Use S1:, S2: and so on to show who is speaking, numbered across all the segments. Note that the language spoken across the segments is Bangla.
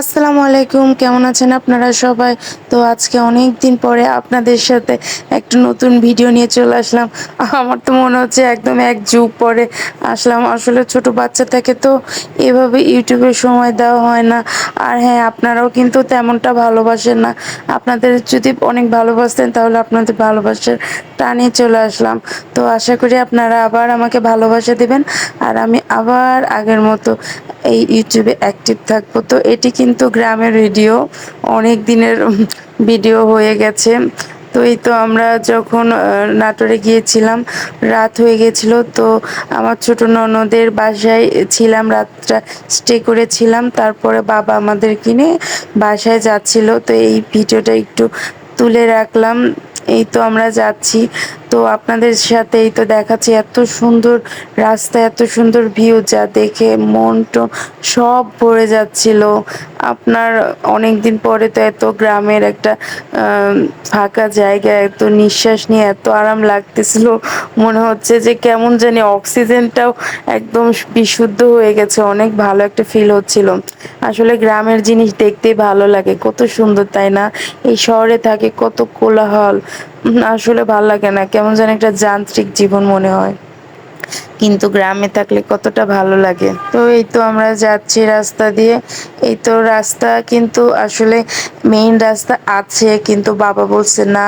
S1: আসসালামু আলাইকুম, কেমন আছেন আপনারা সবাই? তো আজকে অনেক দিন পরে আপনাদের সাথে একটা নতুন ভিডিও নিয়ে চলে আসলাম। আমার তো মনে হচ্ছে একদম এক যুগ পরে আসলাম। আসলে ছোট বাচ্চা থেকে তো এভাবে ইউটিউবে সময় দেওয়া হয় না। আর হ্যাঁ আপনারাও কিন্তু তেমনটা ভালোবাসেন না। আপনাদের যদি অনেক ভালোবাসতেন, তাহলে আপনাদের ভালোবাসার টানে চলে আসলাম। তো আশা করি আপনারা আবার আমাকে ভালোবাসা দেবেন। আর আমি আবার আগের মতো এই ইউটিউবে অ্যাক্টিভ থাকব। তো এটি কিন্তু গ্রামের ভিডিও অনেক দিনের ভিডিও হয়ে গেছে। তো এই তো আমরা যখন নাটোরে গিয়েছিলাম, রাত হয়ে গেছিল। তো আমার ছোট ননদের বাসায় ছিলাম, রাতটা স্টে করেছিলাম। তারপরে বাবা আমাদের কিনে বাসায় যাচ্ছিল। তো এই ভিডিওটা একটু তুলে রাখলাম। এই তো আমরা যাচ্ছি। তো আপনাদের সাথে এই তো দেখাচ্ছি এত সুন্দর রাস্তা, এত সুন্দর ভিউ যা দেখে মনটা সব ভরে যাচ্ছিল। আপনার অনেক দিন পরে তো এত গ্রামের একটা ফাঁকা জায়গায় এত নিঃশ্বাস নিয়ে এত আরাম লাগতেছিল। মনে হচ্ছে যে কেমন জানি অক্সিজেনটাও একদম বিশুদ্ধ হয়ে গেছে, অনেক ভালো একটা ফিল হচ্ছিল। আসলে গ্রামের জিনিস দেখতেই ভালো লাগে, কত সুন্দর, তাই না? এই শহরে থাকে কত কোলাহল, আসলে ভালো লাগে না, কেমন যেন একটা যান্ত্রিক জীবন মনে হয়। কিন্তু গ্রামে থাকলে কতটা ভালো লাগে। তো এই তো আমরা যাচ্ছি রাস্তা দিয়ে। এই তো রাস্তা কিন্তু আসলে মেইন রাস্তা আছে, কিন্তু বাবা বলছে, না,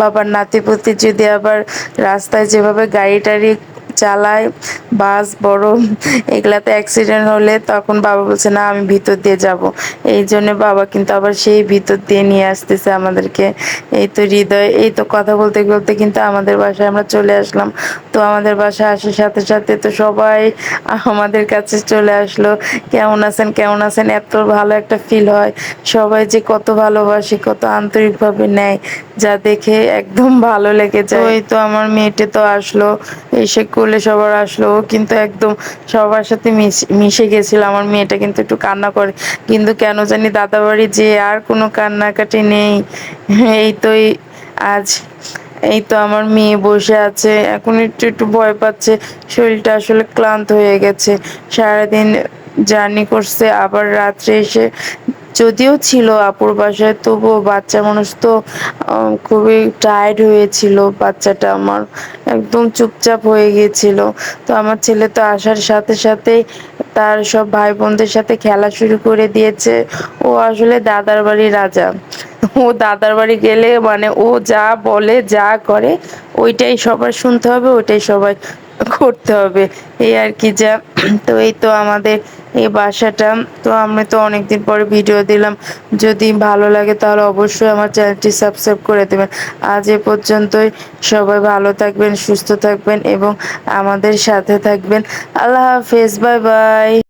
S1: বাবার নাতিপুতি যদি আবার রাস্তায় যেভাবে গাড়ি টাড়ি চালায়, বাস, বড়, এগুলাতে অ্যাক্সিডেন্ট হলে তখন বাবা বলছে, না, আমি ভিতর দিয়ে যাব। এই জন্য বাবা কিন্তু আবার সেই ভিতর দিয়ে নিয়ে আসতেছে আমাদেরকে। এই তো হৃদয়, এই তো কথা বলতে বলতে কিন্তু আমাদের বাসায় আমরা চলে আসলাম। তো আমাদের বাসায় আসার সাথে সাথে তো সবাই আমাদের কাছে চলে আসলো। কেমন আছেন কেমন আছেন? এত ভালো একটা ফিল হয়। সবাই যে কত ভালোবাসি, কত আন্তরিকভাবে নেয়, যা দেখে একদম ভালো লেগে যায়। ওই তো আমার মেয়েটে তো আসলো, এসে কোলে সবার আসলো। কিন্তু একদম সবার সাথে মিশে গেছিল। আমার মেয়েটা কিন্তু একটু কান্না করে। কিন্তু কেন জানি দাদাবাড়ি যে আর কোনো কান্নাকাটি নেই। এই তো আজ এই তো আমার মেয়ে বসে আছে। এখন একটু একটু ভয় পাচ্ছে। শরীরটা আসলে ক্লান্ত হয়ে গেছে। সারাদিন জার্নি করছে। আবার রাত্রে এসে যদিও ছিল আপুর বাসায়, তবুও বাচ্চা মানুষ তো খুবই টায়ার্ড হয়েছিল। বাচ্চাটা আমার একদম চুপচাপ হয়ে গিয়েছিল। তো আমার ছেলে তো আসার সাথে সাথেই তার সব ভাই বোনদের সাথে খেলা শুরু করে দিয়েছে। ও আসলে দাদার বাড়ি রাজা। ও দাদার বাড়ি গেলে মানে ও যা বলে, যা করে, ওইটাই সবার শুনতে হবে, ওইটাই সবাই করতে হবে। এই আর কি যা। তো এই তো আমাদের এই বাসাটা। তো আমি তো অনেকদিন পরে ভিডিও দিলাম। যদি ভালো লাগে তাহলে অবশ্যই আমার চ্যানেলটি সাবস্ক্রাইব করে দেবেন। আজ এ পর্যন্তই। সবাই ভালো থাকবেন, সুস্থ থাকবেন এবং আমাদের সাথে থাকবেন। আল্লাহ হাফেজ, বাই বাই।